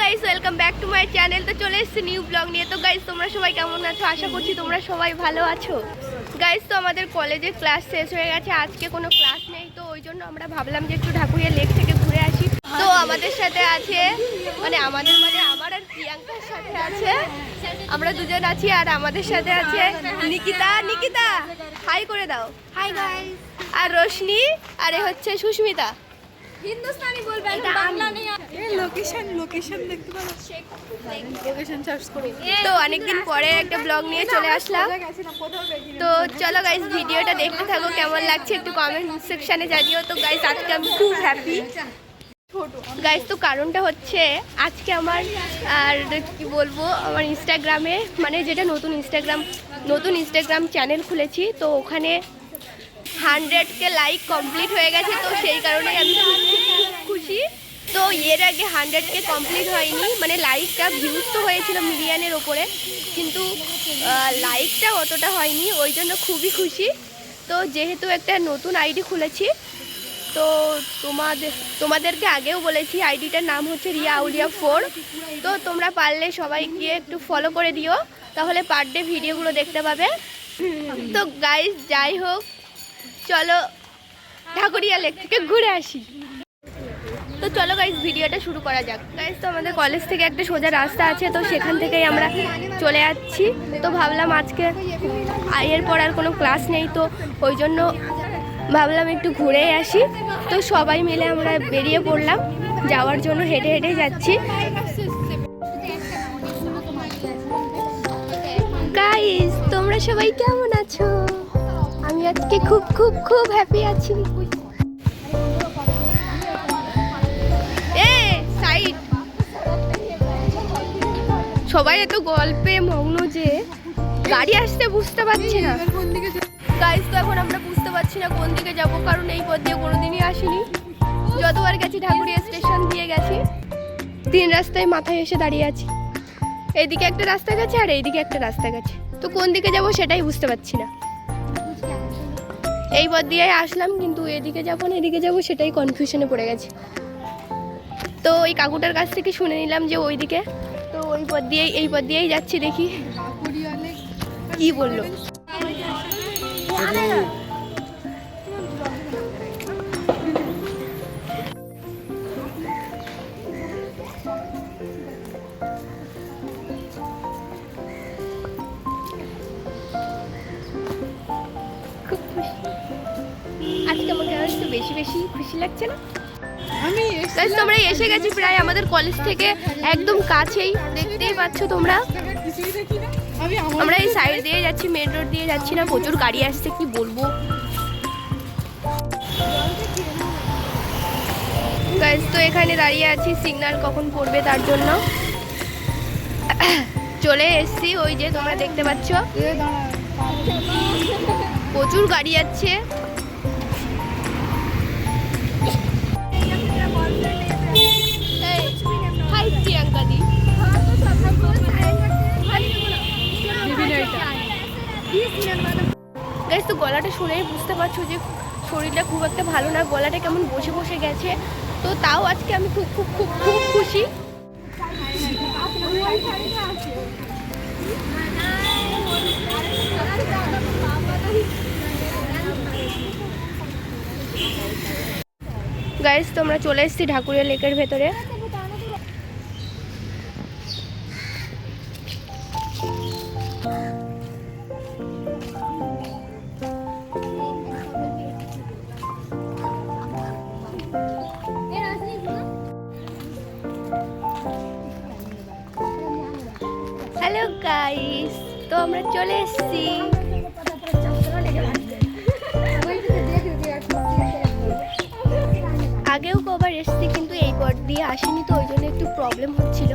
Guys welcome back to my channel তো চলে এসেছি নিউ ব্লগ নিয়ে। তো গাইস তোমরা সবাই কেমন আছো? আশা করছি তোমরা সবাই ভালো আছো। গাইস তো আমাদের কলেজের ক্লাস শেষ হয়ে গেছে। আজকে কোনো ক্লাস নেই তো ওই জন্য আমরা ভাবলাম যে একটু ঢাকুরিয়া লেক থেকে ঘুরে আসি। তো আমাদের সাথে আছে মানে আমাদের মানে আমার আর প্রিয়াঙ্কার সাথে আছে। আমরা দুজন আছি আর আমাদের সাথে আছে নিকিতা। নিকিতা হাই করে দাও। হাই গাইস আর রোশনি আর এ হচ্ছে সুস্মিতা। হিন্দুস্তানি বলবেন বাংলা নেই। লোকেশন লোকেশন দেখতে পারো লোকেশন সার্চ করো। তো অনেকদিন পরে একটা ব্লগ নিয়ে চলে আসলাম। তো চলো গাইস ভিডিওটা দেখতে থাকো, কেমন লাগছে একটু কমেন্ট সেকশনে জানিও। তো গাইস আজকে আমি খুব হ্যাপি গাইস তো কারণটা হচ্ছে, আজকে আমার, আর কি বলব, আমার ইনস্টাগ্রামে মানে যেটা নতুন ইনস্টাগ্রাম নতুন ইনস্টাগ্রাম চ্যানেল খুলেছি, তো ওখানে হান্ড্রেডকে লাইক কমপ্লিট হয়ে গেছে, তো সেই কারণে আমি খুশি। এর আগে হান্ড্রেডকে কমপ্লিট হয়নি। মানে লাইকটা ভিউজ তো হয়েছিল মিলিয়নের ওপরে। কিন্তু লাইকটা অতটা হয়নি, ওই জন্য খুবই খুশি। তো যেহেতু একটা নতুন আইডি খুলেছি, তো তোমাদের, তোমাদেরকে আগেও বলেছি, আইডিটার নাম হচ্ছে রিয়া আউলিয়া ফোর। তো তোমরা পারলে সবাই গিয়ে একটু ফলো করে দিও, তাহলে পার ডে ভিডিওগুলো দেখতে পাবে। তো গাইস যাই হোক, চলো ঢাকুরিয়া লেক থেকে ঘুরে আসি। তো চলো গাইস ভিডিওটা শুরু করা যাক। গাইস তো আমাদের কলেজ থেকে একটা সোজা রাস্তা আছে, তো সেখান থেকেই আমরা চলে যাচ্ছি। তো ভাবলাম আজকে আয়ের পর আর কোনো ক্লাস নেই, তো ওই জন্য ভাবলাম একটু ঘুরেই আসি। তো সবাই মিলে আমরা বেরিয়ে পড়লাম, যাওয়ার জন্য হেঁটে হেঁটে যাচ্ছি। গাইস তোমরা সবাই কেমন আছো? আমি আজকে খুব খুব খুব হ্যাপি আছি। সবাই এত গল্পে মগ্ন যে গাড়ি আসতে বুঝতে পারছি না। কোন দিকে গাইস তো এখন আমরা বুঝতে পারছি না কোন দিকে যাব, কারণ এই পথ দিয়ে কোনোদিনই আসিনি। যতবার গেছি ঠাকুরিয়া স্টেশন দিয়ে গেছি। তিন রাস্তায় মাথায় এসে দাঁড়িয়ে আছি। এইদিকে একটা রাস্তা গেছে আর এইদিকে একটা রাস্তা গেছে। তো কোন দিকে যাব সেটাই বুঝতে পারছি না। এই পথ দিয়ে আসলাম, কিন্তু এদিকে যাব না, এদিকে যাব সেটাই কনফিউশনে পড়ে গেছে। তো ওই কাকুটার কাছ থেকে শুনে নিলাম যে ওইদিকে তো ওই পথ দিয়েই, এই পথ দিয়েই যাচ্ছি দেখি। কি বলল? খুব খুশি। আজকে আমার কেন একটু বেশি বেশি খুশি লাগছে না? গাইস তোমরা এসে গেছি প্রায় আমাদের কলেজ থেকে একদম কাছেই। দেখতেই পাচ্ছ তোমরা। আমার এই সাইড দিয়ে যাচ্ছি মেন রোড দিয়ে যাচ্ছি না। প্রচুর গাড়ি আসছে কি বলব? গাইস তো এখানে দাঁড়িয়ে আছি সিগন্যাল কখন পড়বে তার জন্য। চলে এসছি ওই যে তোমরা দেখতে পাচ্ছ। প্রচুর গাড়ি যাচ্ছে। শুনেই বুঝতে পারছ যে শরীরটা খুব একটা ভালো না, গলাটা কেমন বসে বসে গেছে। তো তাও আজকে আমি খুব খুব খুব খুব খুশি। গাইস তো আমরা চলে এসেছি ঢাকুরিয়া লেকের ভেতরে। আমরা চলে এসেছি। আগেও কবার এসেছি, কিন্তু এই পথ দিয়ে আসেনি তো, ওই জন্য একটু প্রবলেম হচ্ছিল।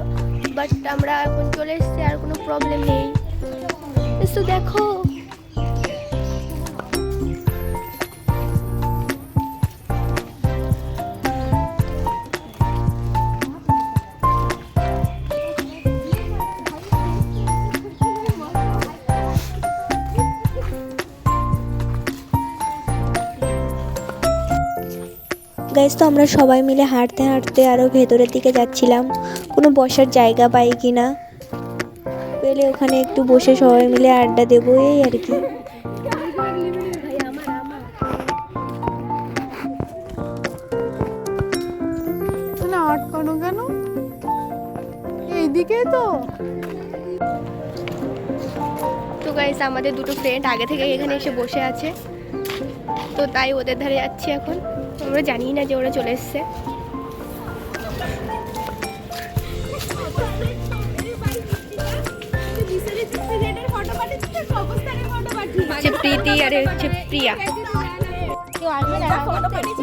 বাট আমরা এখন চলে এসেছি, আর কোনো প্রবলেম নেই। তো দেখো গাইজ তো আমরা সবাই মিলে হাঁটতে হাঁটতে আরও ভেতরের দিকে যাচ্ছিলাম। কোনো বসার জায়গা পাই কি না? পেলে ওখানে একটু বসে সবাই মিলে আড্ডা দেবো এই আর কি। আটকানো কেন? এইদিকে তো। তো গাইস আমাদের দুটো ফ্রেন্ড আগে থেকে এখানে এসে বসে আছে। তো তাই ওদের ধারে যাচ্ছি এখন। আমরা জানি না যে ওরা চলে এসছে। প্রীতি আর হচ্ছে প্রিয়া।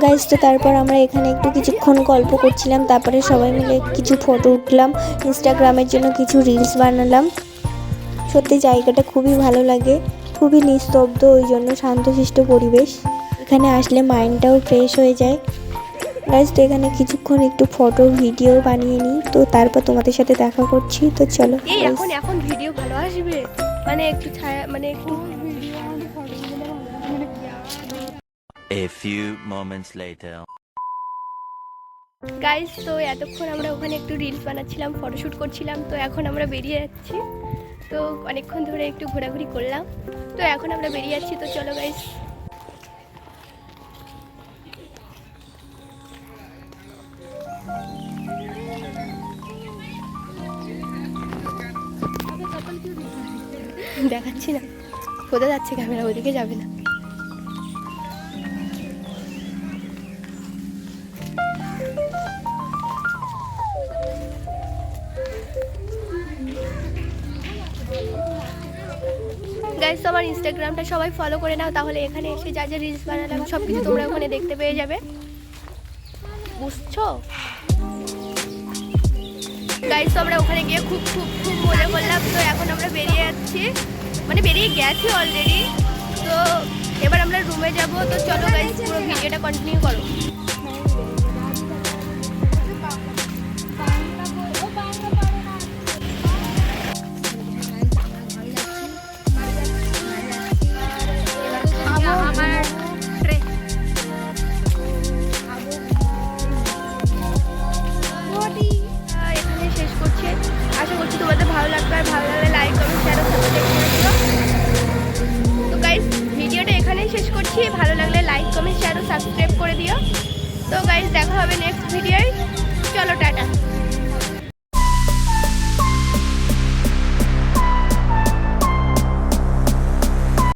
গাইজ তো তারপর আমরা এখানে একটু কিছুক্ষণ গল্প করছিলাম তারপরে সবাই মিলে কিছু ফটো উঠলাম ইনস্টাগ্রামের জন্য কিছু রিলস বানালাম। সত্যি জায়গাটা খুবই ভালো লাগে খুবই নিস্তব্ধ ওই জন্য শান্তশিষ্ট পরিবেশ। এখানে আসলে মাইন্ডটাও ফ্রেশ হয়ে যায়। গাইজ তো এখানে কিছুক্ষণ একটু ফটো ভিডিও বানিয়ে নিই। তো তারপর তোমাদের সাথে দেখা করছি। তো চলো এখন এখন ভিডিও ভালো আসবে? মানে একটু ছায়া মানে একটু A few moments later. Guys তো এতক্ষণ আমরা ওখানে একটু রিলস বানাচ্ছিলাম ফটোশ্যুট করছিলাম। তো এখন আমরা বেরিয়ে যাচ্ছি। তো অনেকক্ষণ ধরে একটু ঘোরাঘুরি করলাম। তো এখন আমরা বেরিয়ে যাচ্ছি। তো চলো গাইস দেখাচ্ছি না। কোথা যাচ্ছে ক্যামেরা ওদিকে যাবে না। গাইস আমার ইনস্টাগ্রামটা সবাই ফলো করে নাও, তাহলে এখানে এসে যা যা রিলস বানালাম সব কিছু তোমরা ওখানে দেখতে পেয়ে যাবে। বুঝছ? গাইস আমরা ওখানে গিয়ে খুব খুব খুব মজা করলাম। তো এখন আমরা বেরিয়ে যাচ্ছি। মানে বেরিয়ে গেছি অলরেডি তো এবার আমরা রুমে যাব। তো চলো পুরো ভিডিওটা কন্টিনিউ করো। এখানেই শেষ করছি। ভালো লাগলে লাইক কমেন্ট শেয়ার ও সাবস্ক্রাইব করে দিও। তো গাইজ দেখা হবে নেক্সট ভিডিওয় চলো, টাটা।